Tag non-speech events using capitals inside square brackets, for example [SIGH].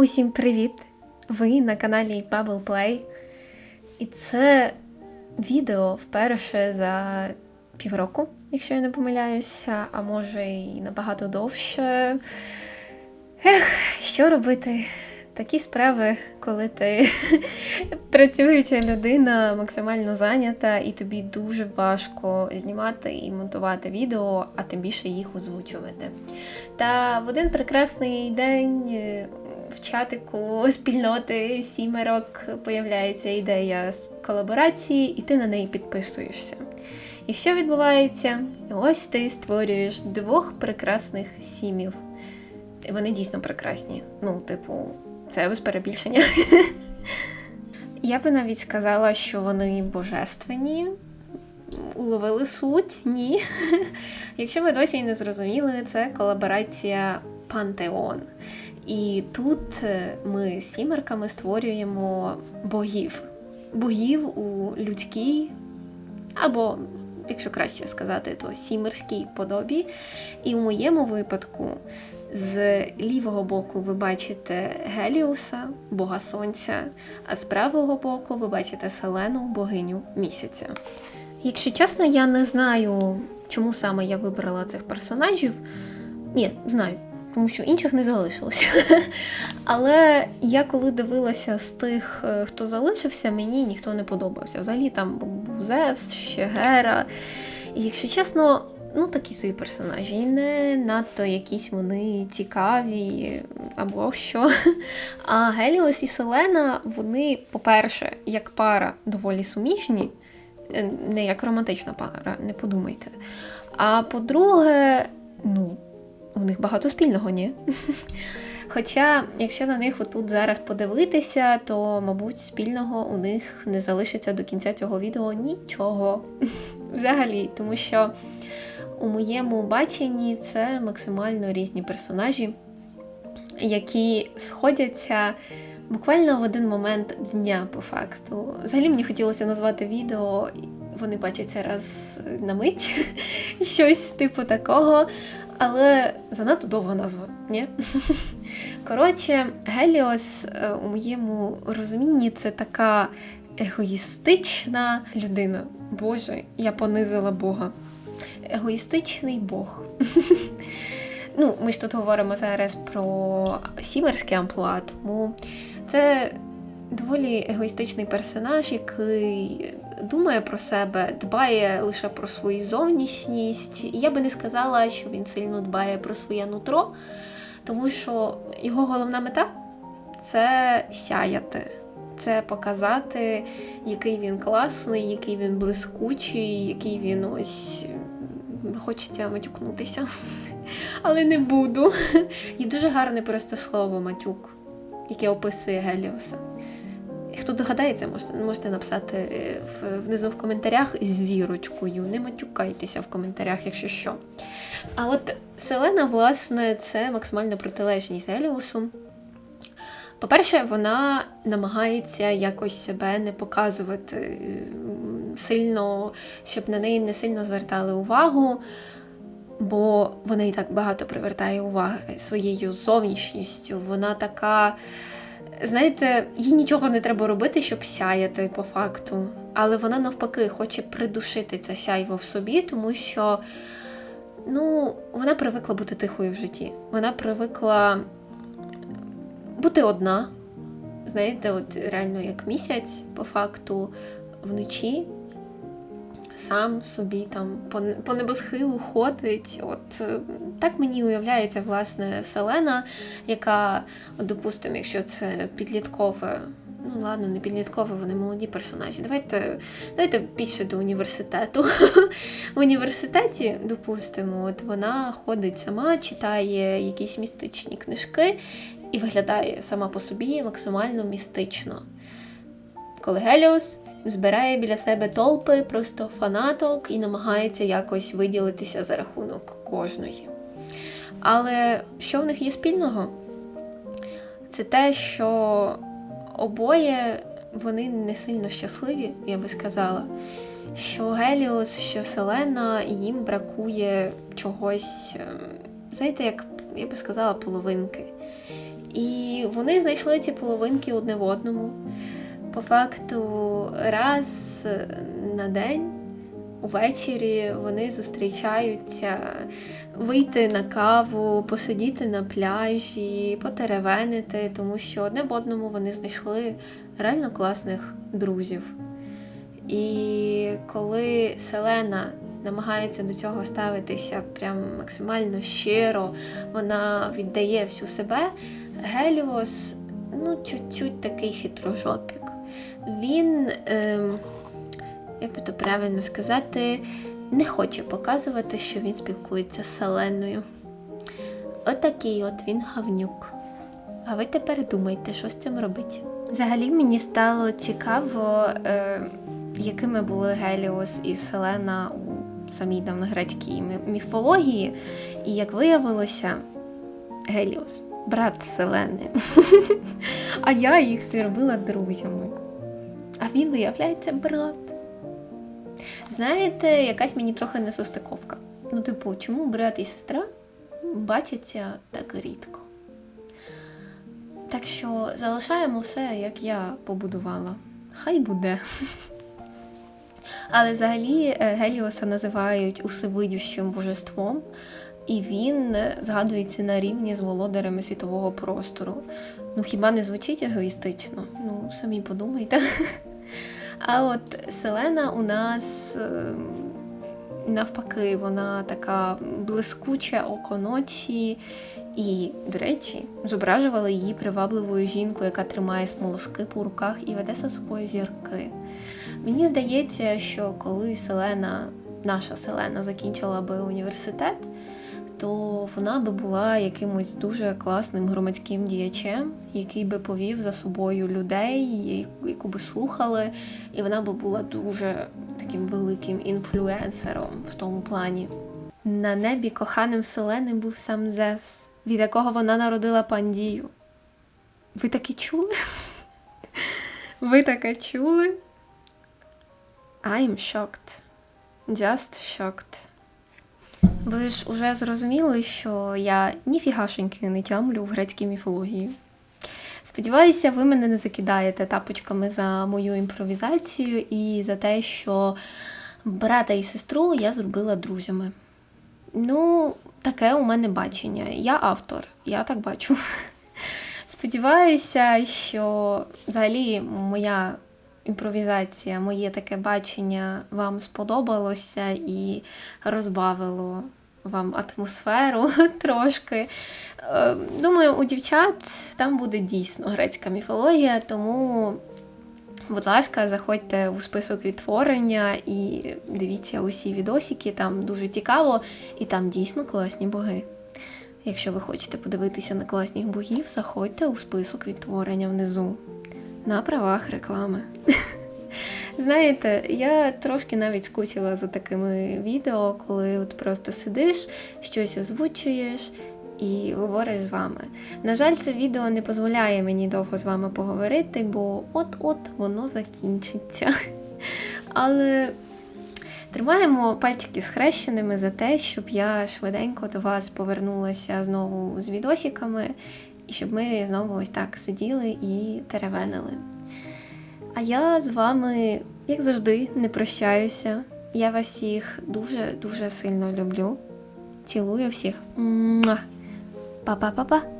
Усім привіт! Ви на каналі Bubble Play. І це відео вперше за півроку, якщо я не помиляюся, а може і набагато довше. Ех, що робити? Такі справи, коли ти [LAUGHS] працююча людина, максимально зайнята, і тобі дуже важко знімати і монтувати відео, а тим більше їх озвучувати. Та в один прекрасний день в чатику спільноти сімерок появляється ідея колаборації, і ти на неї підписуєшся. І що відбувається? Ось ти створюєш двох прекрасних сімів. І вони дійсно прекрасні. Ну, типу, це без перебільшення. [LAUGHS] Я би навіть сказала, що вони божественні. Уловили суть? Ні. [LAUGHS] Якщо ви досі не зрозуміли, це колаборація Пантеон. І тут е, ми сімерками створюємо богів. Богів у людській, або, якщо краще сказати, то сімерській подобі. І у моєму випадку з лівого боку ви бачите Геліуса, бога сонця, а з правого боку ви бачите Селену, богиню місяця. Якщо чесно, я не знаю, чому саме я вибрала цих персонажів. Ні, знаю, тому що інших не залишилося. [LAUGHS] Але я коли дивилася з тих, е, хто залишився, мені ніхто не подобався. Взагалі там був Зевс, ще Гера. І якщо чесно, ну такі собі персонажі. Не надто якісь вони цікаві або що. [LAUGHS] А Геліос і Селена, вони, по-перше, як пара доволі суміжні, е, не як романтична пара, не подумайте. А по-друге, ну, у них багато спільного, ні? [LAUGHS] Хоча, якщо на них отут зараз подивитися, то, мабуть, спільного у них не залишиться до кінця цього відео нічого. [LAUGHS] Взагалі, тому що у моєму баченні це максимально різні персонажі, які сходяться буквально в один момент дня, по факту. Взагалі мені хотілося назвати відео. Вони бачаться раз на мить, [LAUGHS] щось типу такого. Але занадто довга назва, ні? [LAUGHS] Коротше, Геліос е, у моєму розумінні це така егоїстична людина. Боже, я понизила Бога. Егоїстичний Бог. [LAUGHS] Ну, ми ж тут говоримо зараз про сімерське амплуа, тому це доволі егоїстичний персонаж, який думає про себе, дбає лише про свою зовнішність. І я би не сказала, що він сильно дбає про своє нутро, тому що його головна мета це сяяти. Це показати, який він класний, який він блискучий, який він ось хочеться матюкнутися, [LAUGHS] але не буду. [LAUGHS] І дуже гарне просто слово матюк, яке описує Геліоса. Хто догадається, можете можете написати е, внизу в коментарях зірочкою. Не матюкайтеся в коментарях, якщо що. А от Селена, власне, це максимальна протилежність Геліусу. По-перше, вона намагається якось себе не показувати сильно, щоб на неї не сильно звертали увагу, бо вона і так багато привертає уваги своєю зовнішністю. Вона така. Знаєте, їй нічого не треба робити, щоб сяяти по факту. Але вона навпаки хоче придушити це сяйво в собі, тому що ну, вона привикла бути тихою в житті. Вона привикла бути одна. Знаєте, от реально як місяць, по факту, вночі сам собі там по, небосхилу ходить. От е, так мені уявляється власне Селена, яка, допустимо, якщо це підліткове. Ну, ладно, не підліткові, вони молоді персонажі. Давайте давайте більше до університету. [LAUGHS] В університеті, допустимо, от вона ходить сама, читає якісь містичні книжки і виглядає сама по собі максимально містично. Коли Геліос збирає біля себе толпи, просто фанаток і намагається якось виділитися за рахунок кожної. Але що в них є спільного? Це те, що обоє вони не сильно щасливі, я би сказала. Що Геліос, що Селена, їм бракує чогось, ем, знаєте, як я би сказала, половинки. І вони знайшли ці половинки одне в одному. По факту, раз на день увечері вони зустрічаються вийти на каву, посидіти на пляжі, потеревенити, тому що одне в одному вони знайшли реально класних друзів. І коли Селена намагається до цього ставитися прям максимально щиро, вона віддає всю себе, Геліос, ну, чуть-чуть такий хитрожопік. Він, ем, як би то правильно сказати, не хоче показувати, що він спілкується з Селеною. Отакий от він гавнюк. А ви тепер думайте, що з цим робити. Взагалі мені стало цікаво, е, якими були Геліос і Селена у самій давньогрецькій мі- міфології. І як виявилося, Геліос, брат Селени. [LAUGHS] А я їх зробила друзями. А він, виявляється, брат. Знаєте, якась мені трохи несостиковка. Ну, типу, чому брат і сестра бачаться так рідко? Так що залишаємо все, як я побудувала. Хай буде. Але взагалі е, Геліоса називають усевидющим божеством, і він згадується на рівні з володарями світового простору. Ну хіба не звучить егоїстично? Ну, самі подумайте. А от Селена у нас е, навпаки, вона така блискуче око ночі. І, до речі, зображували її привабливою жінкою, яка тримає смолоскип у руках і веде за собою зірки. Мені здається, що коли Селена, наша Селена, закінчила би університет, то вона би була якимось дуже класним громадським діячем, який би повів за собою людей, яку би слухали, і вона би була дуже таким великим інфлюенсером в тому плані. На небі коханим Селени був сам Зевс, від якого вона народила Пандію. Ви таке чули? [LAUGHS] Ви таке чули? I'm shocked. Just shocked. Ви ж уже зрозуміли, що я ніфігашеньки не тямлю в грецькій міфології. Сподіваюся, ви мене не закидаєте тапочками за мою імпровізацію і за те, що брата і сестру я зробила друзями. Ну, таке у мене бачення. Я автор, я так бачу. [LAUGHS] Сподіваюся, що взагалі моя імпровізація, моє таке бачення вам сподобалося і розбавило вам атмосферу [LAUGHS] трошки. Е, Думаю, у дівчат там буде дійсно грецька міфологія, тому, будь ласка, заходьте у список відтворення і дивіться усі відосики, там дуже цікаво, і там дійсно класні боги. Якщо ви хочете подивитися на класних богів, заходьте у список відтворення внизу. На правах реклами. [LAUGHS] Знаєте, я трошки навіть скучила за такими відео, коли от просто сидиш, щось озвучуєш і говориш з вами. На жаль, це відео не дозволяє мені довго з вами поговорити, бо от-от воно закінчиться. [LAUGHS] Але тримаємо пальчики схрещеними за те, щоб я швиденько до вас повернулася знову з відосиками, і щоб ми знову ось так сиділи і теревенили. А я з вами, як завжди, не прощаюся. Я вас всіх дуже-дуже сильно люблю. Цілую всіх. Па-па-па-па!